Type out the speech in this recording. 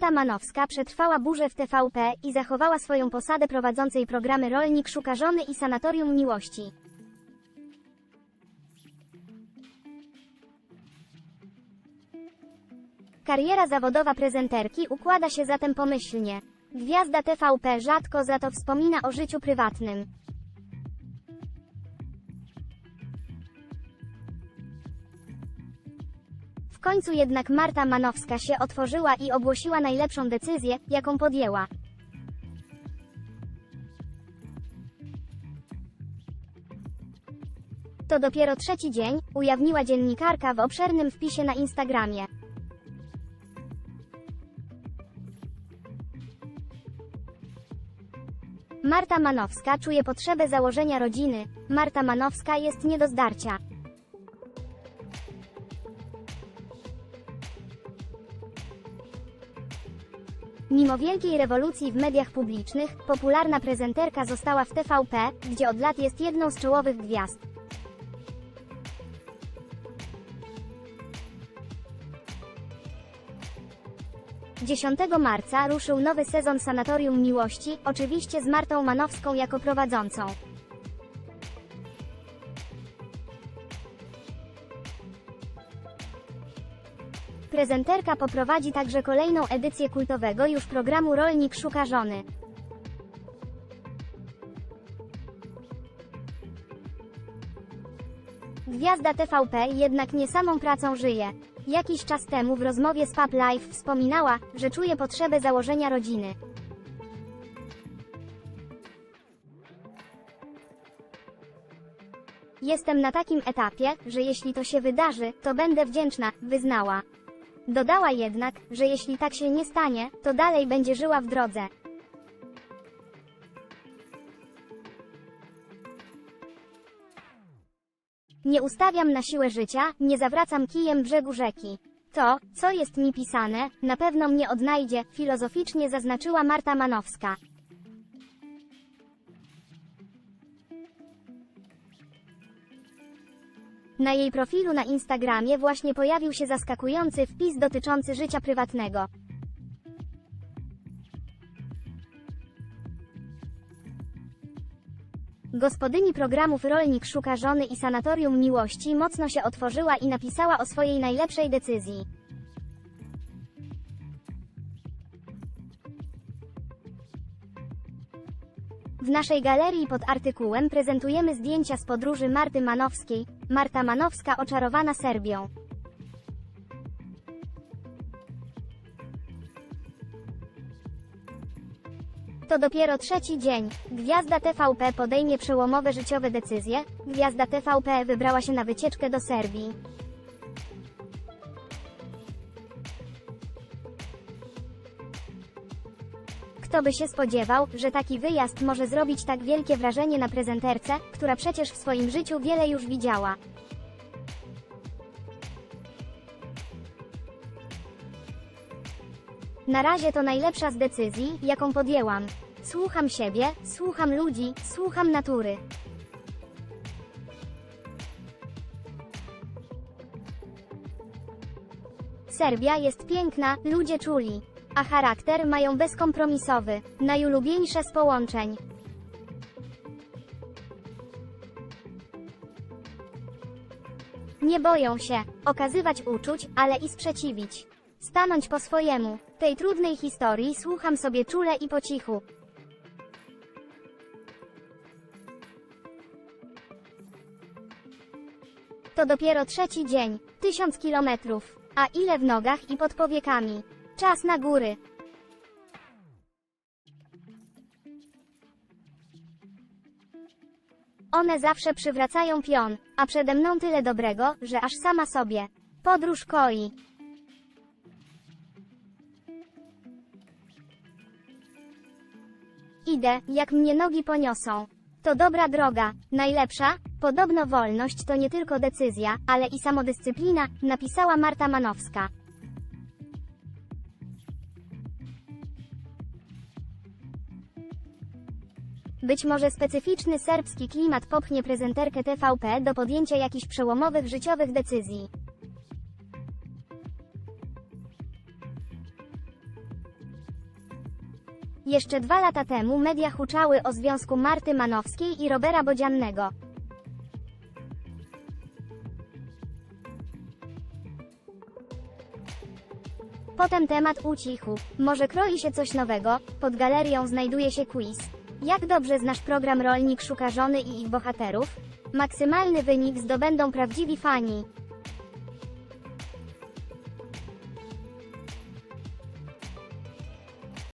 Marta Manowska przetrwała burzę w TVP i zachowała swoją posadę prowadzącej programy Rolnik Szuka Żony i Sanatorium Miłości. Kariera zawodowa prezenterki układa się zatem pomyślnie. Gwiazda TVP rzadko za to wspomina o życiu prywatnym. W końcu jednak Marta Manowska się otworzyła i ogłosiła najlepszą decyzję, jaką podjęła. To dopiero trzeci dzień, ujawniła dziennikarka w obszernym wpisie na Instagramie. Marta Manowska czuje potrzebę założenia rodziny. Marta Manowska jest nie do zdarcia. Mimo wielkiej rewolucji w mediach publicznych, popularna prezenterka została w TVP, gdzie od lat jest jedną z czołowych gwiazd. Dziesiątego marca ruszył nowy sezon Sanatorium Miłości, oczywiście z Martą Manowską jako prowadzącą. Prezenterka poprowadzi także kolejną edycję kultowego już programu Rolnik Szuka Żony. Gwiazda TVP jednak nie samą pracą żyje. Jakiś czas temu w rozmowie z Pub Live wspominała, że czuje potrzebę założenia rodziny. Jestem na takim etapie, że jeśli to się wydarzy, to będę wdzięczna, wyznała. Dodała jednak, że jeśli tak się nie stanie, to dalej będzie żyła w drodze. Nie ustawiam na siłę życia, nie zawracam kijem brzegu rzeki. To, co jest mi pisane, na pewno mnie odnajdzie, filozoficznie zaznaczyła Marta Manowska. Na jej profilu na Instagramie właśnie pojawił się zaskakujący wpis dotyczący życia prywatnego. Gospodyni programów Rolnik Szuka Żony i Sanatorium Miłości mocno się otworzyła i napisała o swojej najlepszej decyzji. W naszej galerii pod artykułem prezentujemy zdjęcia z podróży Marty Manowskiej. Marta Manowska oczarowana Serbią. To dopiero trzeci dzień. Gwiazda TVP podejmie przełomowe życiowe decyzje. Gwiazda TVP wybrała się na wycieczkę do Serbii. Kto by się spodziewał, że taki wyjazd może zrobić tak wielkie wrażenie na prezenterce, która przecież w swoim życiu wiele już widziała. Na razie to najlepsza z decyzji, jaką podjęłam. Słucham siebie, słucham ludzi, słucham natury. Serbia jest piękna, ludzie czuli, a charakter mają bezkompromisowy, najulubieńsze z połączeń. Nie boją się okazywać uczuć, ale i sprzeciwić. Stanąć po swojemu. Tej trudnej historii słucham sobie czule i po cichu. To dopiero trzeci dzień. Tysiąc kilometrów. A ile w nogach i pod powiekami. Czas na góry. One zawsze przywracają pion, a przede mną tyle dobrego, że aż sama sobie. Podróż koi. Idę, jak mnie nogi poniosą. To dobra droga, najlepsza. Podobno wolność to nie tylko decyzja, ale i samodyscyplina, napisała Marta Manowska. Być może specyficzny serbski klimat popchnie prezenterkę TVP do podjęcia jakichś przełomowych życiowych decyzji. Jeszcze dwa lata temu media huczały o związku Marty Manowskiej i Robera Bodziannego. Potem temat ucichł. Może kroi się coś nowego? Pod galerią znajduje się quiz. Jak dobrze znasz program Rolnik szuka żony i ich bohaterów? Maksymalny wynik zdobędą prawdziwi fani.